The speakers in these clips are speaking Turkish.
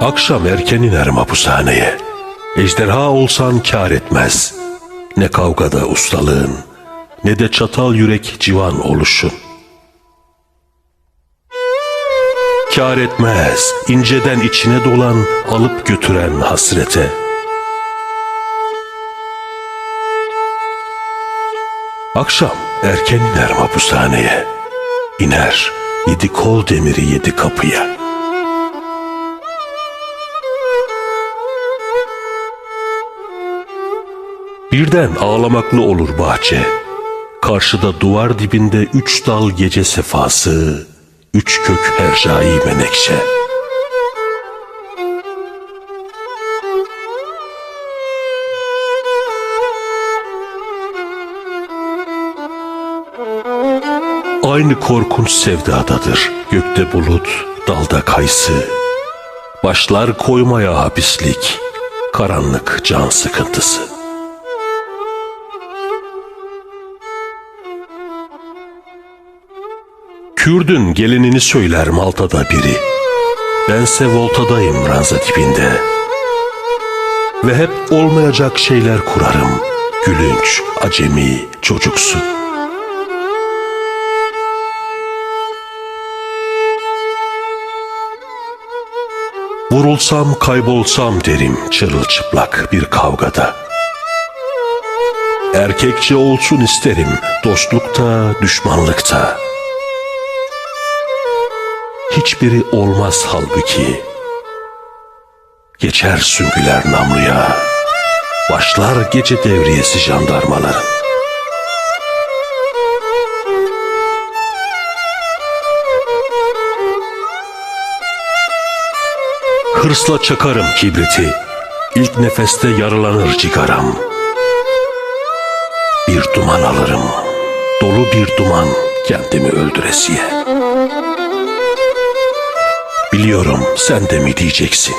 Akşam erken inerim hapishaneye. Ejderha olsan kar etmez. Ne kavgada ustalığın, ne de çatal yürek civan oluşun. Kar etmez, inceden içine dolan, alıp götüren hasrete. Akşam erken iner hapishaneye. İner, yedi kol demiri yedi kapıya. Birden ağlamaklı olur bahçe. Karşıda duvar dibinde üç dal gece sefası, üç kök hercai menekşe. Aynı korkunç sevdadadır. Gökte bulut, dalda kayısı. Başlar koymaya hapislik, karanlık can sıkıntısı. Kürdün gelinini söyler Malta'da biri. Bense voltadayım ranza dibinde. Ve hep olmayacak şeyler kurarım. Gülünç, acemi, çocuksu. Vurulsam kaybolsam derim çırılçıplak bir kavgada. Erkekçe olsun isterim dostlukta, düşmanlıkta. Hiçbiri olmaz halbuki. Geçer süngüler namluya, başlar gece devriyesi jandarmaların. Hırsla çakarım kibriti, ilk nefeste yaralanır cigaram. Bir duman alırım, dolu bir duman kendimi öldüresiye. Biliyorum sen de mi diyeceksin.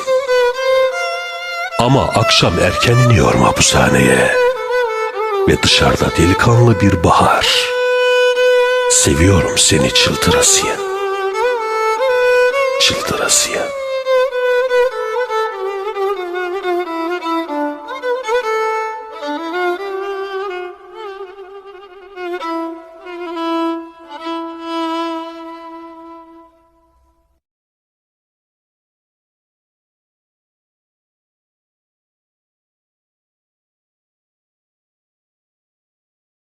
Ama akşam erken iniyorum hapishaneye. Ve dışarıda delikanlı bir bahar. Seviyorum seni çıldırasıya. Çıldırasıya.